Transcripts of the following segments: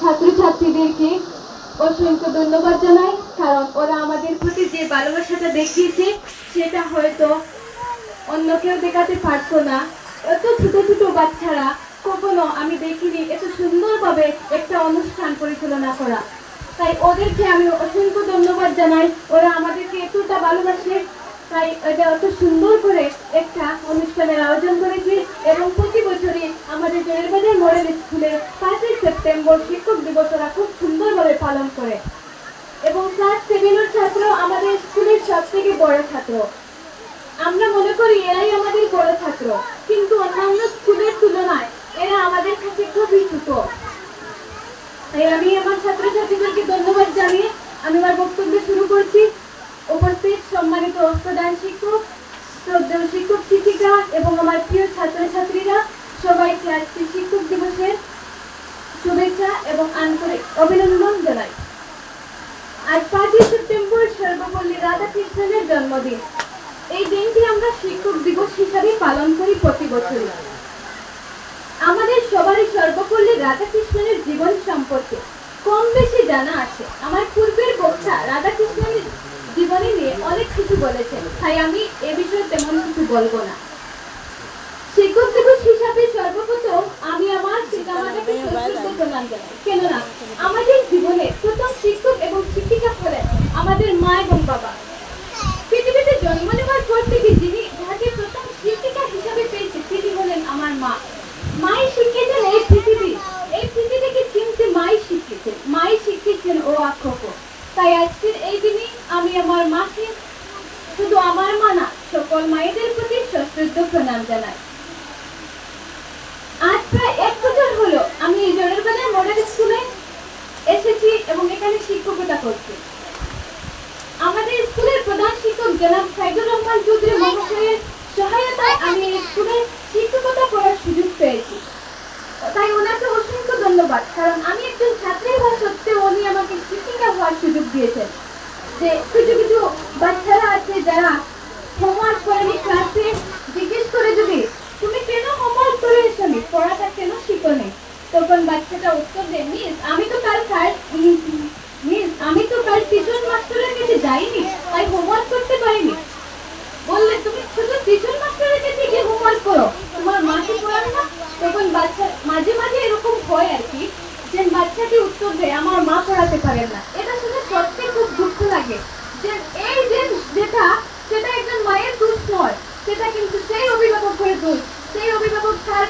ছাত্রছাত্রীদেরকে অসংখ্য ধন্যবাদ জানাই, কারণ ওরা আমাদের প্রতি যে ভালোবাসাটা দেখিয়েছে, সেটা হয়তো অন্য কেউ দেখাতে পারতো না। এত ছোট ছোট বাচ্চারা কখনো আমি দেখিনি এত সুন্দরভাবে একটা অনুষ্ঠান পরিচালনা করা। তাই ওদেরকে আমি অসংখ্য ধন্যবাদ জানাই, ওরা আমাদেরকে এতটা ভালোবাসে। তাই এটা অত সুন্দর করে একটা অনুষ্ঠানের আয়োজন করেছে এবং প্রতি বছরই জয়েরবাজার মডেল স্কুলে পাঁচই সেপ্টেম্বর শিক্ষক দিবস ওরা খুব সুন্দরভাবে পালন করে। এবং ক্লাস সেভেনের ছাত্র আমাদের স্কুলের সব থেকে বড় ছাত্র। আমরা মনে করি এরাই আমাদের বড় ছাত্র, কিন্তু অন্যান্য স্কুলের তুলনায় এরা আমাদের কাছে খুবই ছোট। তাই আমি আমার ছাত্রছাত্রীদেরকে ধন্যবাদ জানিয়ে আমি আমার বক্তব্য শুরু করছি। উপস্থিত সম্মানিত প্রধান শিক্ষক, শ্রদ্ধেয় শিক্ষক শিক্ষিকা এবং আমার প্রিয় সবাইকে আজকে শিক্ষক দিবসের শুভেচ্ছা এবং আন্তরিক অভিনন্দন জানাই। আজ পাঁচই সেপ্টেম্বর সর্বপল্লী রাধাকৃষ্ণনের জন্মদিন। এই দিনটি আমরা শিক্ষক দিবস হিসাবে পালন করি প্রতি বছরই। আমাদের সবারই সর্বপল্লী রাধাকৃষ্ণনের জীবন সম্পর্কে কম বেশি জানা আছে। আমার পূর্বের বক্তা রাধাকৃষ্ণনের জীবনী নিয়ে অনেক কিছু বলেছেন, তাই আমি এ বিষয়ে তেমন কিছু বলব না। শিক্ষক দিবস হিসাবে সর্বপ্রথম আমি আমার পিতামাতাকে সশ্রদ্ধ প্রণাম জানাই। কেননা আমাদের জীবনে প্রথম শিক্ষক এবং শিক্ষিকা হলেন আমাদের মা এবং বাবা। পৃথিবীতে জন্ম নেওয়ার পর থেকে যিনি যাকে প্রথম শিক্ষিকা হিসাবে পেয়েছে তিনি হলেন আমার মা। মাই শিখিয়েছেন এই পৃথিবী এই পৃথিবীকে চিনতে মাই শিখিয়েছেন মাই শিখিয়েছেন ও আক্ষক তাই আজকের এই দিনে আমি আমার মাকে শুধু আমার মা না সকল মায়েদের প্রতি সশ্রদ্ধ প্রণাম জানাই। প্রায় এক তাই ওনাকে অসংখ্য ধন্যবাদ, কারণ আমি একজন ছাত্রী হওয়া সত্ত্বেও উনি আমাকে শিক্ষিকা হওয়ার সুযোগ দিয়েছেন যে কিছু কিছু বাচ্চারা আছে যারা জিজ্ঞেস করে যদি তুমি কেন হোমওয়ার্ক করে এসনি পড়াটা কেন শিখোনি তখন বাচ্চাটা উত্তর দেয়, মিস, আমি তো কাল মিস, আমি তো কাল টিউশন মাস্টারের কাছে যাইনি, তাই হোমওয়ার্ক করতে পারিনি। বললে, তুমি শুধু টিউশন মাস্টারের কাছে গিয়ে হোমওয়ার্ক করো, তোমার মাকে পড়াবে না? তখন বাচ্চা, মাঝে মাঝে এরকম হয় আর কি, যে বাচ্চাটি উত্তর দেয়, আমার মা পড়াতে পারেন না। এটা শুনে সত্যি খুব দুঃখ লাগে, যে এই যে যেটা, সেটা একজন মায়ের দোষ নয়, সেটা কিন্তু সেই অভিভাবকের দোষ, সেই অভিভাবক তার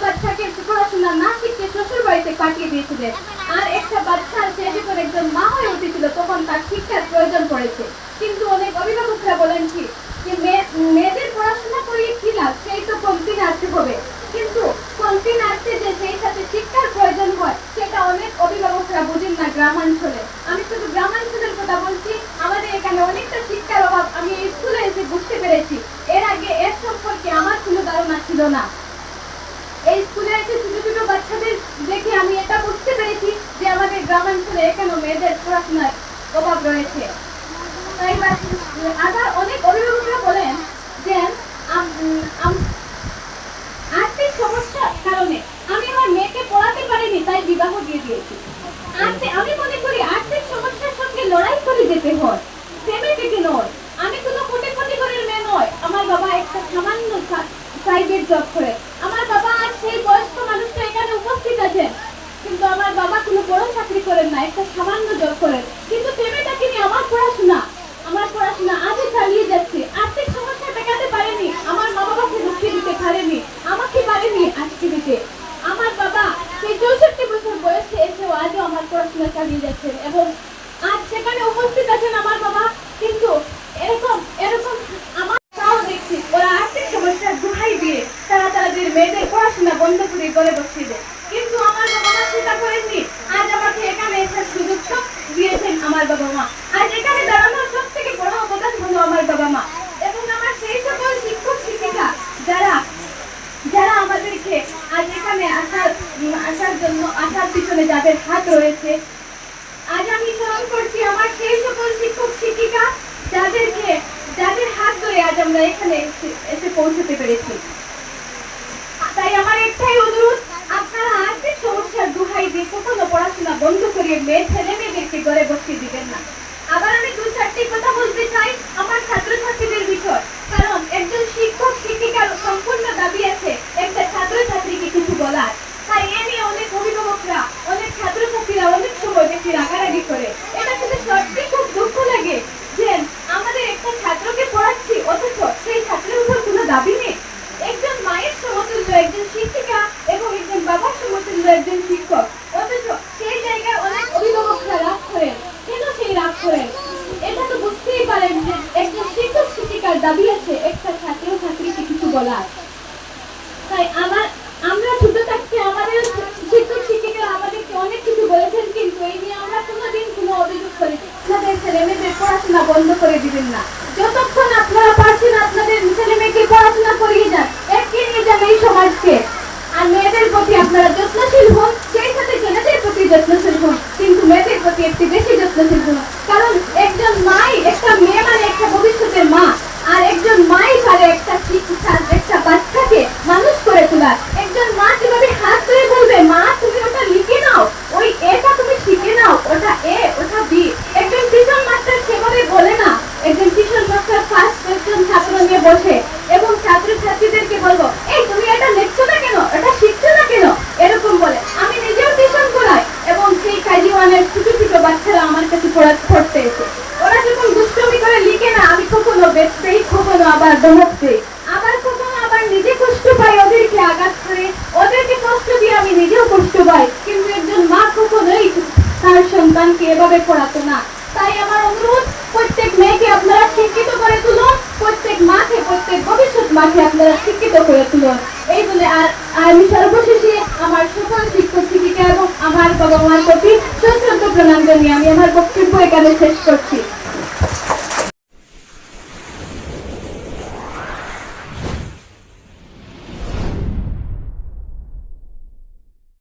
বাড়িতে পাঠিয়ে দিয়েছিলেন আর একটা বাচ্চা সে যখন একজন মা হয়ে উঠেছিল, তখন তার শিক্ষার প্রয়োজন পড়েছে। কিন্তু অনেক অভিভাবকরা বলেন কি, যে মেয়েদের পড়াশোনা করিয়ে কি লাভ? সেই তো কমতি নাড়তে হবে। কিন্তু কমতি নাড়তে যে সেই সাথে শিক্ষার প্রয়োজন হয়, সেটা অনেক অভিভাবকরা বুঝেন না গ্রামাঞ্চলে। আমি শুধু গ্রামাঞ্চলের কথা বলছি, আমাদের এখানে অনেকটা শিক্ষার অভাব আমি স্কুলে এসে বুঝতে পেরেছি। এর আগে এর সম্পর্কে আমার কোনো ধারণা ছিল না। এই স্কুলে এসে ছোট ছোট বাচ্চাদের দেখে আমি এটা বুঝতে পেরেছি যে আমাদের গ্রামাঞ্চলে এখানে মেয়েদের পড়াশোনার অভাব রয়েছে। আবার অনেক অভিভাবকরা বলেন যে আর্থিক সমস্যার কারণে আমি আমার মেয়েকে পড়াতে পারিনি, তাই বিবাহ দিয়ে দিয়েছি। আমি মনে করি আর্থিক সমস্যার সঙ্গে লড়াই করে যেতে হয় প্রেমে থেকে নয়। আমি কোনো কোটি কোটি ঘরের মেয়ে নয়, আমার বাবা একটা সামান্য প্রাইভেট জব করে বড় চাকরি করেন না, একটা সামান্য জব করেন। কিন্তু প্রেমে থাকিনি আমার পড়াশোনা আমার পড়াশোনা আজও চালিয়ে যাচ্ছে। আর্থিক সমস্যা দেখাতে পারেনি, আমার মা বাবাকে দুঃখে দিতে পারেনি, আমাকে পারেনি আজকে দিতে। আমার বাবা সেই চৌষট্টি বছর বয়সে এসেও আজও আমার পড়াশোনা চালিয়ে যাচ্ছেন এবং আজ সেখানে উপস্থিত আছেন আমার বাবা। কিন্তু এরকম এরকম আমার তাও দেখছি, ওরা আর্থিক সমস্যার দোহাই দিয়ে তারা তাদের মেয়েদের পড়াশোনা বন্ধ করে ঘরে বসিয়ে দেয় কিন্তু আমার বাবা মা সেটা করেননি আজ আমাকে এখানে এসার সুযোগ সব দিয়েছেন আমার বাবা মা আজ এখানে দাঁড়ানোর সব থেকে বড় অবদান হলো আমার বাবা মা এবং আমার সেই সকল শিক্ষক শিক্ষিকা যারা যারা আমাদেরকে আজ এখানে আসার উম, আসার জন্য আসার পিছনে যাদের হাত রয়েছে। আজ আমি স্মরণ করছি, আমার সেই সকল শিক্ষক, শিক্ষিকা যাদেরকে যাদের হাত ধরে আজ আমরা এখানে এসে- পৌঁছতে পেরেছি। তাই আমার একটাই অনুরোধ, আপনারা আর্থিক সমস্যার দোহাই দিয়ে কখনো পড়াশোনা বন্ধ করে দিয়ে মেয়ে, ছেলে মেয়েদেরকে ঘরে বসিয়ে দিবেন না। আবার আমি দু চারটি কথা বলতে চাই আমার ছাত্রছাত্রীদের বিষয়। কারণ একজন শিক্ষক, শিক্ষিকার সম্পূর্ণ দাবি আছে, একটা ছাত্রছাত্রীকে কিছু বলার তাই এ নিয়ে অনেক অভিভাবকরা অনেক ছাত্রছাত্রীরা সময় রাগারাগি করে। এটা শুনে সত্যি খুব দুঃখ লাগে যে আমাদের একটা ছাত্রকে পড়াচ্ছি, অথচ সেই ছাত্রের উপর কোনো দাবি নেই। একজন মায়ের সমতুল্য, একজন শিক্ষিকা এবং একজন বাবার সমতুল্য একজন শিক্ষক। অথচ সেই জায়গায় অনেক অভিভাবকরা রাগ করেন। কেন সেই রাগ করেন? এটা তো বুঝতেই পারেন যে একজন শিক্ষক, শিক্ষিকার দাবি আছে, একটা ছাত্র ছাত্রীকে কিছু বলার। তাই আমার আমরা ছোট থাকতে আমাদের শিক্ষক কিছু বলেছেন কিন্তু এই নিয়ে আমরা কোনোদিন কোনো অভিযোগ করি। আপনাদের ছেলে মেয়েদের পড়াশোনা বন্ধ করে দিবেন না যতক্ষণ আপনারা পারছেন আপনাদের ছেলে মেয়েকে পড়াশোনা করিয়ে যান এগিয়ে নিয়ে যান এই সমাজকে আর মেয়েদের প্রতি আপনারা যত্নশীল হন সেই সাথে ছেলেদের প্রতি যত্নশীল হন কিন্তু মেয়েদের প্রতি একটু বেশি যত্নশীল হন কারণ একজন মাই একটা মেয়ে মানে একটা ভবিষ্যতের মা আর একজন মাই পারে একটা শিক্ষা একটা বাচ্চাকে মানুষ করে তোলার একজন মা যেভাবে হাত ধরে বলবে মা তুমি ওটা লিখে নাও ওই এটা তুমি শিখে নাও ওটা এ ওটা বি একজন টিউশন মাস্টার সেভাবে বলে না একজন টিউশন মাস্টার ফার্স্ট একজন ছাত্র নিয়ে বসে এবং ছাত্র ছাত্রীদেরকে বলব, এই, তুমি এটা লিখছো না কেন? এটা শিখছো না কেন? এরকম বলে। আমি নিজেও টিউশন করাই এবং সেই কাজী ওয়ানের ছোট ছোট বাচ্চারা আমার কাছে পড়া পড়তে এসে। ওরা যখন দুষ্টমি করে লিখে না, আমি কখনো বেচতেই, কখনো আবার দমকতে আবার কখনো আবার নিজে কষ্ট পাই, ওদেরকে আঘাত করে। ওদেরকে কষ্ট দিয়ে আমি নিজেও কষ্ট পাই। কিন্তু একজন মা কখনোই তার সন্তানকে এভাবে পড়াতো না। তাই আমার অনুরোধ প্রত্যেক মেয়েকে আপনারা শিক্ষিত করে তুলুন, প্রত্যেক মাকে, প্রত্যেক ভবিষ্যৎ মাকে আপনারা শিক্ষিত করে তুলুন। এই বলে আর আমি সর্বশেষে আমার সকল শিক্ষক, শিক্ষিকা এবং আমার বাবা মার প্রতি প্রণাম জানিয়ে আমি আমার বক্তব্য এখানে শেষ করছি।